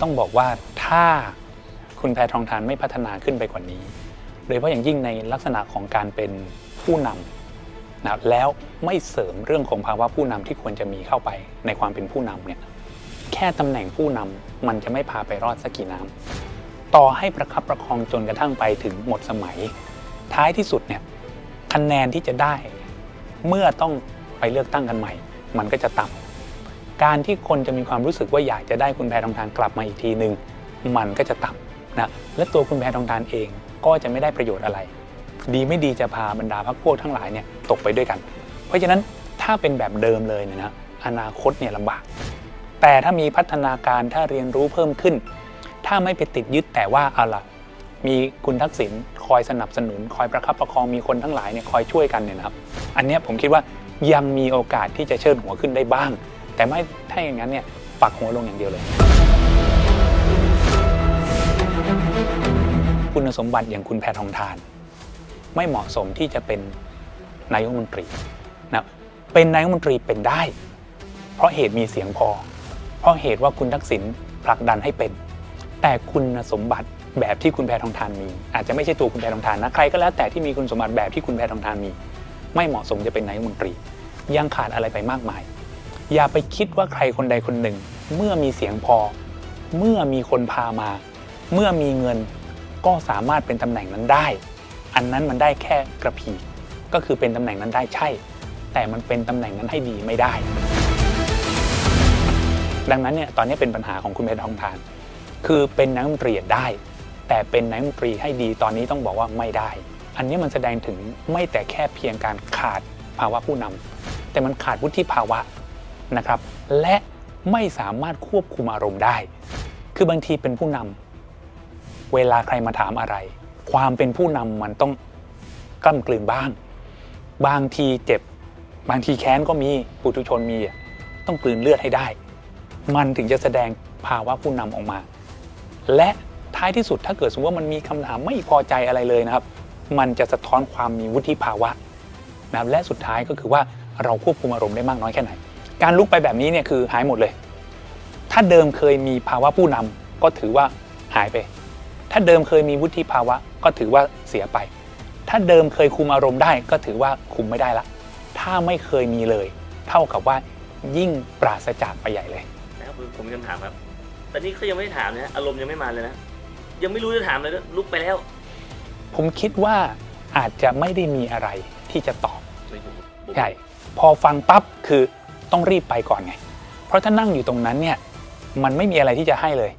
ต้องบอกว่าถ้าคุณแพทองทานไม่พัฒนาขึ้นไปกว่านี้ โดยเฉพาะอย่างยิ่งในลักษณะของการเป็นผู้นำนะแล้วไม่เสริมเรื่องของภาวะผู้นำที่ควรจะมีเข้าไปในความเป็นผู้นำเนี่ยแค่ตำแหน่งผู้นำมันจะไม่พาไปรอดสักกี่น้ำต่อให้ประคับประคองจนกระทั่งไปถึงหมดสมัย ท้ายที่สุดเนี่ยคะแนนที่จะได้ เมื่อต้องไปเลือกตั้งกันใหม่ มันก็จะต่ำ การที่คนจะมีความรู้สึกว่าอยากจะได้คุณแพทองทานกลับมาอีกทีหนึ่งมันก็จะต่ำนะและตัวคุณแพทองทานเองก็จะไม่ได้ประโยชน์อะไร ดีไม่ดีจะพาบรรดาพรรคพวกทั้งหลายเนี่ยตกไปด้วยกัน เพราะฉะนั้นถ้าเป็นแบบเดิมเลยเนี่ยนะอนาคตเนี่ยลำบาก แต่ถ้ามีพัฒนาการถ้าเรียนรู้เพิ่มขึ้น ถ้าไม่ไปติดยึดแต่ว่าเอาล่ะมีคุณทักษิณคอยสนับสนุน คอยประคับประคองมีคนทั้งหลายเนี่ยคอยช่วยกันเนี่ยนะครับ อันนี้ผมคิดว่ายังมีโอกาสที่จะเชิดหัวขึ้นได้บ้าง แต่ไม่ถ้าอย่างนั้นเนี่ยปักหัวลงอย่างเดียวเลย คุณสมบัติอย่างคุณแพทองทาน ไม่เหมาะสมที่จะเป็นนายกรัฐมนตรีนะเป็นนายกรัฐมนตรีเป็นได้ เพราะเหตุมีเสียงพอ เพราะเหตุว่าคุณทักษิณผลักดันให้เป็น แต่คุณสมบัติแบบที่คุณแพทองทานมี อาจจะไม่ใช่ตัวคุณแพทองทานนะใครก็แล้วแต่ที่มีคุณสมบัติแบบที่คุณแพทองทานมี ไม่เหมาะสมจะเป็นนายกรัฐมนตรี ยังขาดอะไรไปมากมาย อย่าไปคิดว่าใครคนใดคนหนึ่ง เมื่อมีเสียงพอ เมื่อมีคนพามา เมื่อมีเงินก็สามารถเป็นตำแหน่งนั้นได้ อันนั้นมันได้แค่กระพีก็คือเป็นตำแหน่งนั้นได้ใช่ แต่มันเป็นตำแหน่งนั้นให้ดีไม่ได้ ดังนั้นเนี่ยตอนนี้เป็นปัญหาของคุณเพชรทองทาน คือเป็นนายกรัฐมนตรีได้ แต่เป็นนายกรัฐมนตรีให้ดีตอนนี้ต้องบอกว่าไม่ได้ อันนี้มันแสดงถึงไม่แต่แค่เพียงการขาดภาวะผู้นำแต่มันขาดวุฒิภาวะ นะครับ และไม่สามารถควบคุมอารมณ์ได้ คือบางทีเป็นผู้นำเวลาใครมาถามอะไร ความเป็นผู้นำมันต้องกล้ำกลืนบ้าง บางทีเจ็บ บางทีแค้นก็มีปุถุชนมีต้องกลืนเลือดให้ได้ มันถึงจะแสดงภาวะผู้นำออกมา และท้ายที่สุดถ้าเกิดสมมติว่ามันมีคำถามไม่พอใจอะไรเลยนะครับ มันจะสะท้อนความมีวุฒิภาวะนะครับและสุดท้ายก็คือว่าเราควบคุมอารมณ์ได้มากน้อยแค่ไหน การลุกไปแบบนี้เนี่ยคือหายหมดเลย ถ้าเดิมเคยมีภาวะผู้นำก็ถือว่าหายไป ถ้าเดิมเคยมีวุฒิภาวะก็ถือว่าเสียไป ถ้าเดิมเคยคุมอารมณ์ได้ก็ถือว่าคุมไม่ได้ละ ถ้าไม่เคยมีเลย เท่ากับว่ายิ่งปราศจากไปใหญ่เลยนะครับผมมีคำถามครับ ตอนนี้เขายังไม่ได้ถามนะอารมณ์ยังไม่มาเลยนะ ยังไม่รู้จะถามเลยนะลุกไปแล้ว ผมคิดว่าอาจจะไม่ได้มีอะไรที่จะตอบไม่ถูกใช่พอฟังปั๊บคือ ต้องรีบไปก่อนไง เพราะถ้านั่งอยู่ตรงนั้นเนี่ยมันไม่มีอะไรที่จะให้เลย